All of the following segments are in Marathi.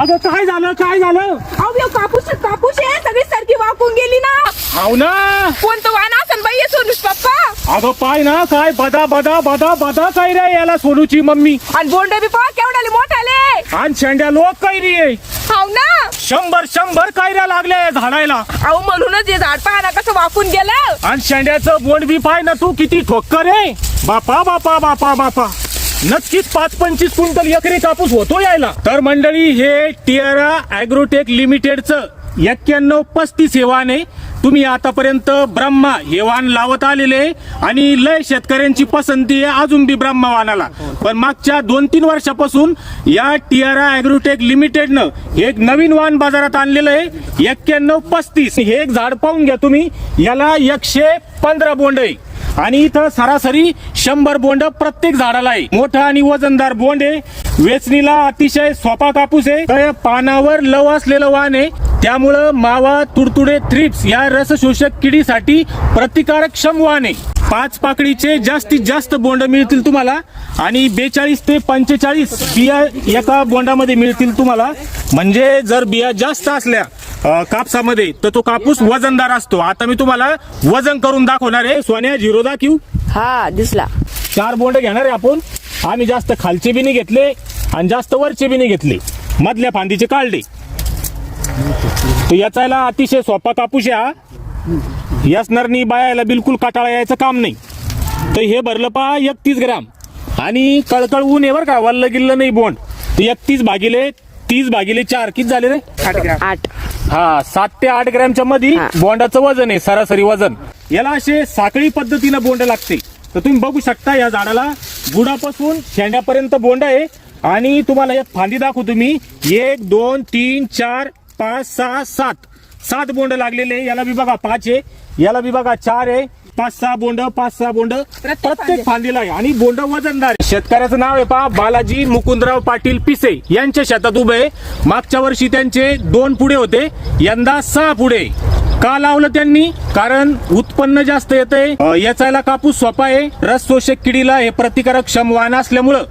अगं काय झालं? काय झालं? अहो कापूस कापूस आहे. सगळी सरकी वाकून गेली ना. हाव ना? कोणतं वाण असन बाई हे सोनुष पप्पा? अगं पाय ना काय बदा बदा बदा बदा काय रे याला सोनूची मम्मी. आणि बोंड बी पहा केवढाले मोठाले आणि शेंड्या लोक काय रे हाव ना? शंभर शंभर कायऱ्या लागल्या या झाडायला. अहो म्हणूनच हे झाड पहा ना कसं वाकून गेलं. आणि शेंड्याचं बोंड बी पाय ना तू किती ठोक्कर रे बापा बापा बापा बापा. नक्कीच पाच पंचवीस क्विंटल एकरी कापूस होतो यायला. तर मंडळी हे टिअरा अॅग्रोटेक लिमिटेडचं एक्क्याण्णव पस्तीस हे वाण आहे. तुम्ही आतापर्यंत ब्रह्मा हे वाण लावत आलेले आणि लय शेतकऱ्यांची पसंती आहे अजून बी ब्रह्मा वाहनाला पण मागच्या दोन तीन वर्षापासून या टिअरा अॅग्रोटेक लिमिटेडनं एक नवीन वाण बाजारात आणलेलं आहे. एक्क्याण्णव पस्तीस. हे एक झाड पाहून घ्या तुम्ही. याला एकशे पंधरा बोंड आहे. आणि इथं सरासरी शंभर बोंड प्रत्येक झाडाला आहे. मोठा आणि वजनदार बोंड आहे. वेचणीला अतिशय सोपा कापूस आहे. तर पानावर लव असलेलं वाण आहे. त्यामुळं मावा तुडतुडे थ्रिप्स या रसशोषक किडीसाठी प्रतिकारक वाहन आहे. पाच पाकडीचे जास्तीत जास्त बोंड मिळतील तुम्हाला आणि बेचाळीस ते पंचेचाळीस बिया एका बोंडामध्ये मिळतील तुम्हाला. म्हणजे जर बिया जास्त असल्या कापसामध्ये. तर तो कापूस वजनदार असतो. आता मी तुम्हाला वजन करून दाखवणार आहे. सोन्या झिरो दाखवू हा दिसला. चार बोंड घेणार आहे आपण. आम्ही जास्त खालचे बी नाही घेतले आणि जास्त वरचे बी नाही घेतले. मधल्या फांदीचे काढले. तो याचायला अतिशय सोपा कापूस हा. यासनारनी बायाला बिलकुल काटाळा यायचं काम नाही. तर हे भरलं पहा एकतीस ग्राम. आणि कळकळ ऊन आहे बरं का. वल्ल गिल्ल नाही बोंड. तर एकतीस भागिले तीस भागिले चार. किती झाले रे? आठ. हा सात ते आठ ग्रॅमच्या मध्ये हा. बोंडाचं वजन आहे सरासरी वजन. याला असे साखळी पद्धतीनं बोंड लागते. तर तुम्ही बघू शकता या झाडाला बुडापासून शेंड्यापर्यंत बोंड आहे. आणि तुम्हाला एक फांदी दाखवू तुम्ही एक दोन तीन चार पाच सहा सात. सात बोंड लागलेले आहे. याला बी बघा पाच आहे. याला बी बघा चार आहे. पाच सहा बोंड पाच सहा बोंड प्रत्येक फांदी. फांदीला आहे आणि बोंड वजनदार. शेतकऱ्याचं नाव आहे पहा बालाजी मुकुंदराव पाटील पिसे यांच्या शेतात उभे आहे. मागच्या वर्षी त्यांचे दोन पुढे होते यंदा सहा पुढे का लावलं त्यांनी कारण उत्पन्न जास्त येतंय अं, याचायला कापूस सोपा आहे रस शोषक किडीला हे प्रतिकारक क्षम वाहन असल्यामुळं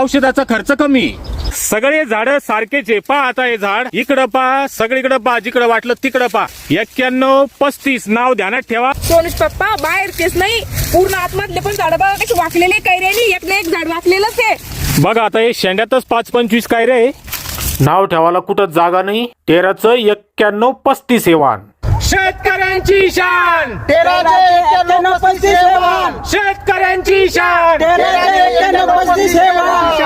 औषधाचा खर्च कमी आहे. सगळे झाड सारखेच आहे. पहा आता हे झाड. इकडं पहा सगळीकडे पहा जिकडं वाटलं तिकडं पहा. एक्क्याण्णव पस्तीस. नाव ध्यानात ठेवा. सोनुष पप्पा बाहेरचेच नाही. पूर्ण आतमधले पण झाड बघा कसे वाकलेले कैऱ्यानी. एक ना एक झाड वाकलेलंच आहे. बघा आता हे शेंड्यातच पाच पंचवीस काय रे नाव ठेवायला कुठं जागा नाही. तेराचं एक्क्याण्णव पस्तीस हे वाहन शेतकऱ्यांची शान. तेराचे एक्क्याण्णव पस्तीस